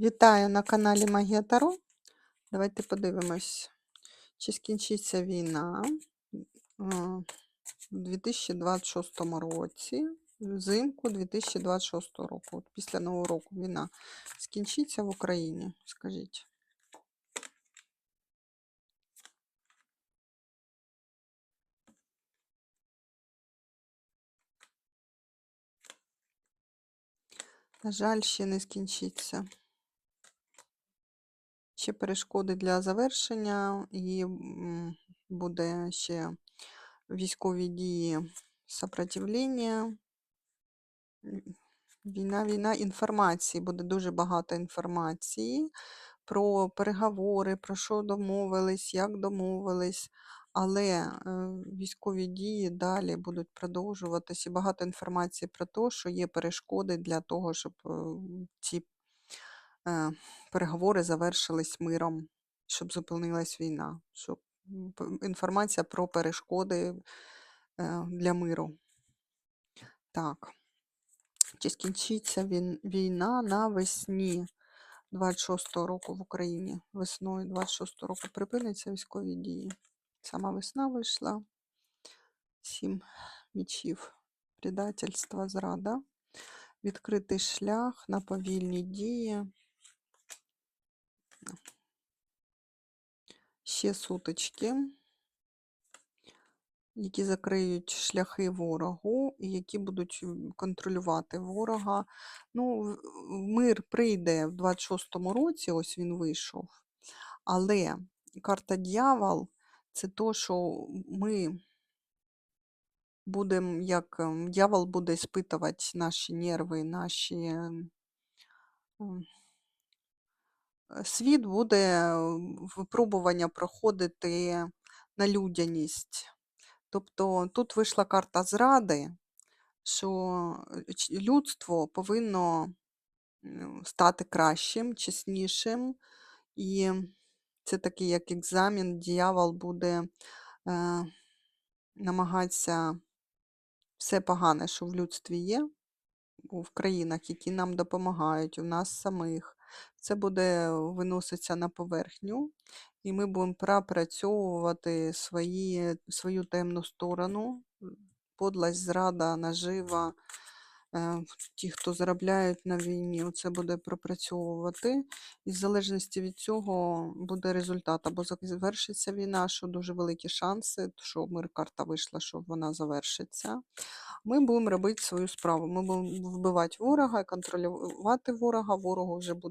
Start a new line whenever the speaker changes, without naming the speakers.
Вітаю на каналі Магія Таро. Давайте подивимось, чи скінчиться війна у 2026 році, взимку 2026 року. От після Нового року війна скінчиться в Україні, скажіть. На жаль, ще не скінчиться. Ще перешкоди для завершення, і буде ще військові дії сопротивлення. Війна, війна інформації, буде дуже багато інформації про переговори, про що домовились, як домовились. Але е, військові дії далі будуть продовжуватись і багато інформації про те, що є перешкоди для того, щоб е, ці переговори завершились миром, щоб зупинилась війна. Щоб інформація про перешкоди е, для миру. Так. Чи скінчиться війна навесні 26-го року в Україні? Весною 26-го року припиняться військові дії. Сама весна вийшла. Сім мічів. Предательство, зрада. Відкритий шлях на повільні дії. Ще сутички, які закриють шляхи ворогу, і які будуть контролювати ворога. Ну, мир прийде в 26-му році, ось він вийшов. Але карта дьявол це то, що ми будемо, як ем, дьявол буде спитувати наші нерви, наші. Е, Світ буде е, випробування проходити на людяність. Тобто тут вийшла карта зради, що е, людство повинно стати кращим, чеснішим, і це такий як екзамен, дьявол буде е, намагатися все погане, що в людстві є, в країнах, які нам допомагають, у нас самих. Це буде виноситися на поверхню, і ми будемо пропрацьовувати свої, свою темну сторону, м, подлость, зрада, нажива. е, Ті, хто заробляють на війні, це буде пропрацьовувати. І в залежності від цього буде результат. Або завершиться війна, що дуже великі шанси, що мир карта вийшла, що вона завершиться. Ми будемо робити свою справу. Ми будемо вбивати ворога, контролювати ворога. Ворогу вже буде